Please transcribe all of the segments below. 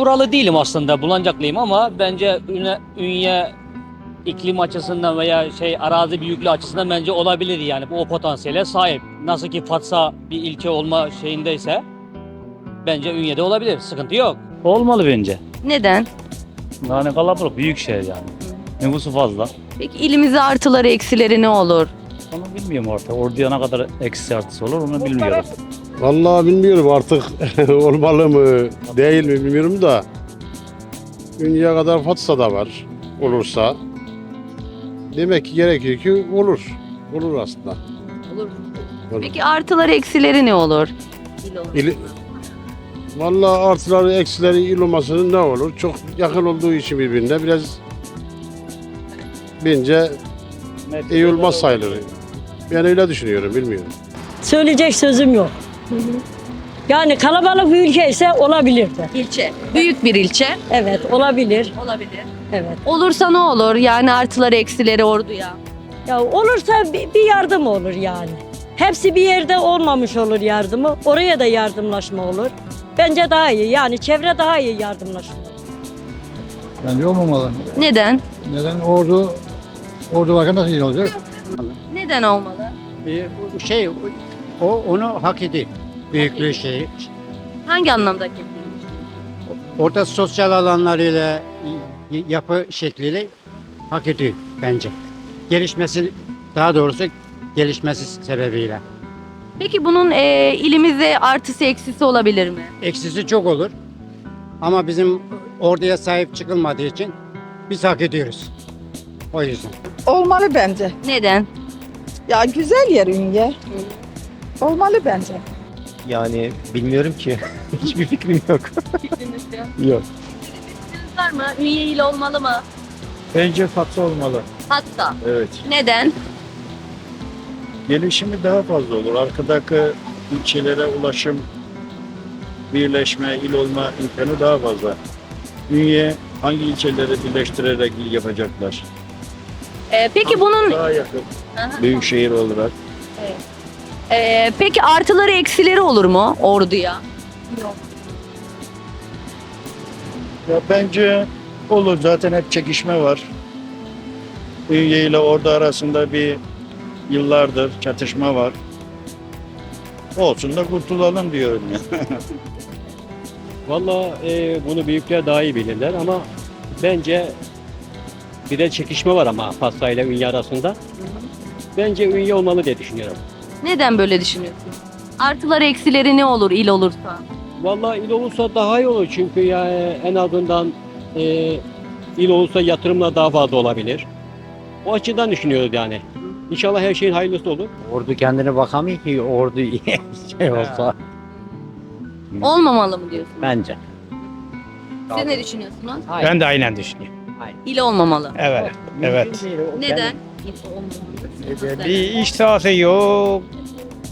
buralı değilim aslında. Bulancaklıyım ama bence Ünye, Ünye iklim açısından veya şey arazi büyüklüğü açısından bence olabilir yani. Bu o potansiyele sahip. Nasıl ki Fatsa bir ilçe olma şeyindeyse bence Ünye'de olabilir. Sıkıntı yok. Olmalı bence. Neden? Yani kalabalık büyük şehir yani. Nüfusu fazla. Peki ilimize artıları eksileri ne olur? Bilmiyorum artık. Orduya ne kadar eksi artısı olur onu bilmiyorum. Vallahi bilmiyorum artık olmalı mı değil mi bilmiyorum da Ünye'ye kadar Fatsa da var olursa. Demek ki gerekiyor ki olur. Olur aslında. Olur. Olur. Peki artıları eksileri ne olur? İli... Vallahi artıları eksileri il olmasının ne olur? Çok yakın olduğu için birbirine biraz bence iyi olmaz sayılır. Ben öyle düşünüyorum bilmiyorum. Söyleyecek sözüm yok. Yani kalabalık bir ülke ise olabilirdi. İlçe. Büyük bir ilçe. Evet olabilir. Olabilir. Evet. Olursa ne olur? Yani artıları eksileri orduya. Ya olursa bir, bir yardım olur yani. Hepsi bir yerde olmamış olur yardımı. Oraya da yardımlaşma olur. Bence daha iyi. Yani çevre daha iyi yardımlaşma. Bence olmamalı. Neden? Neden ordu ordu varken nasıl iyi olacak? Neden olmalı? Ee, o şey o onu hak ediyor. Büyüklüğü şey. Hangi anlamda ki? Orada sosyal alanlarıyla y- yapı şekliyle hak ediyor bence. Gelişmesi daha doğrusu gelişmesi sebebiyle. Peki bunun e, ilimize artısı eksisi olabilir mi? Eksisi çok olur. Ama bizim orduya sahip çıkılmadığı için biz hak ediyoruz. O yüzden. Olmalı bence. Neden? Ya güzel yer Ünye. Olmalı bence. Yani bilmiyorum ki. Hiçbir fikrim yok. Yok. Fikriniz var mı? Ünye il olmalı mı? Bence Fatsa olmalı. Hatta. Evet. Neden? Gelişimi daha fazla olur. Arkadaki ilçelere ulaşım, birleşme, il olma imkanı daha fazla. Ünye hangi ilçeleri birleştirerek il yapacaklar? E, peki bunun Daha yakın. Aha. Büyük şehir olarak. e, peki artıları eksileri olur mu orduya? Ya bence olur. Zaten hep çekişme var. Ünye ile orada arasında bir yıllardır çatışma var. Olsun da kurtulalım diyorum ya. Valla e, bunu büyükler daha iyi bilirler ama bence bir de çekişme var ama Fatsa ile Ünye arasında. Bence Ünye olmalı diye düşünüyorum. Neden böyle düşünüyorsun? Artıları eksileri ne olur il olursa? Valla il olursa daha iyi olur çünkü ya en azından e, il olursa yatırımla daha fazla olabilir. O açıdan düşünüyoruz yani. İnşallah her şeyin hayırlısı olur. Ordu kendine bakamıyor ki ordu şey olsa. Olmamalı mı diyorsun? Bence. Siz ne düşünüyorsunuz? Ben de aynen düşünüyorum. İl olmamalı. Evet, evet. Neden? Bir iş sahası yok.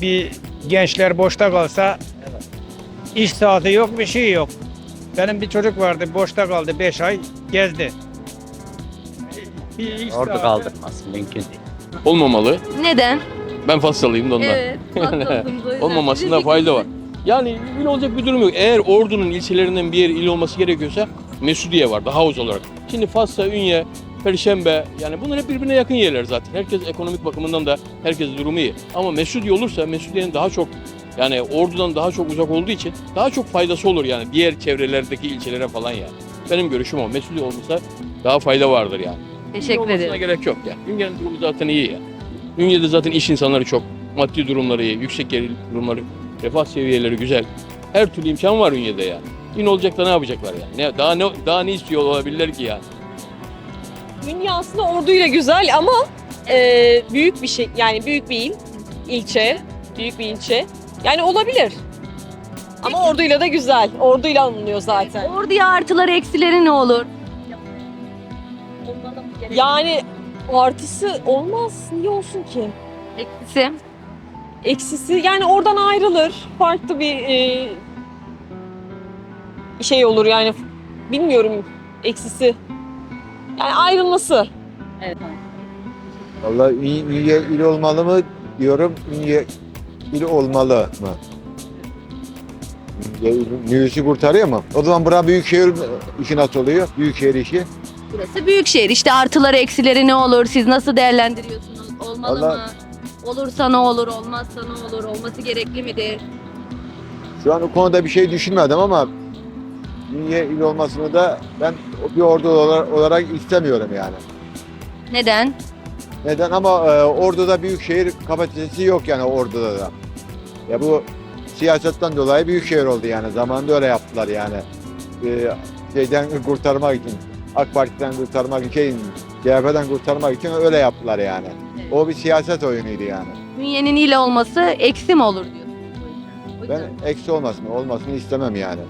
Bir gençler boşta kalsa iş sahası yok, bir şey yok. Benim bir çocuk vardı, boşta kaldı 5 ay, gezdi. Bir iş Ordu sahası- kaldırması mümkün değil. Olmamalı. Neden? Ben Fassalıyım da ondan. Evet. Olmamasında fayda var. Yani il olacak bir durum yok. Eğer Ordu'nun ilçelerinden bir yer il olması gerekiyorsa Mesudiye var daha uz olarak. Şimdi Fatsa, Ünye, Perşembe yani bunlar hep birbirine yakın yerler zaten. Herkes ekonomik bakımından da herkes durumu iyi. Ama Mesudiye olursa Mesudiye'nin daha çok yani Ordu'dan daha çok uzak olduğu için daha çok faydası olur yani diğer çevrelerdeki ilçelere falan yani. Benim görüşüm o. Mesudiye olursa daha fayda vardır yani. Teşekkür ederim. gerek yok ya. Ünye'nin durumu zaten iyi ya. Ünye'de zaten iş insanları çok. Maddi durumları iyi, yüksek gelir durumları, refah seviyeleri güzel. Her türlü imkan var Ünye'de yani. Ün olacak da ne yapacaklar yani? Ne, daha ne daha ne istiyor olabilirler ki yani? Ünye aslında orduyla güzel ama e, büyük bir şey yani büyük bir il, ilçe, büyük bir ilçe. Yani olabilir. Ama orduyla da güzel. Orduyla anılıyor zaten. Orduya artıları eksileri ne olur? Yani artısı olmaz. Niye olsun ki? Eksisi. Eksisi yani oradan ayrılır. Farklı bir e, şey olur yani. Bilmiyorum eksisi. Yani ayrılması. Vallahi Ünye il olmalı mı diyorum. Ünye il olmalı mı? Nüfusu kurtarıyor mu? O zaman bura büyükşehir işi nasıl oluyor? Büyükşehir işi. Burası büyükşehir. İşte artıları eksileri ne olur? Siz nasıl değerlendiriyorsunuz? Olmalı Vallahi- mı? Olursa ne olur? Olmazsa ne olur? Olması gerekli midir? Şu an o konuda bir şey düşünmedim ama Ünye il olmasını da ben bir ordu olarak, istemiyorum yani. Neden? Neden? Ama e, Ordu'da büyükşehir kapasitesi yok yani Ordu'da da. Ya bu siyasetten dolayı büyükşehir oldu yani. Zamanında öyle yaptılar yani. E, şeyden kurtarmak için, AK Parti'den kurtarmak için, CHP'den kurtarmak için öyle yaptılar yani. O bir siyaset oyunuydu yani. Ünyenin il olması eksi mi olur? O Ben eksi olmasını, olmasını istemem yani.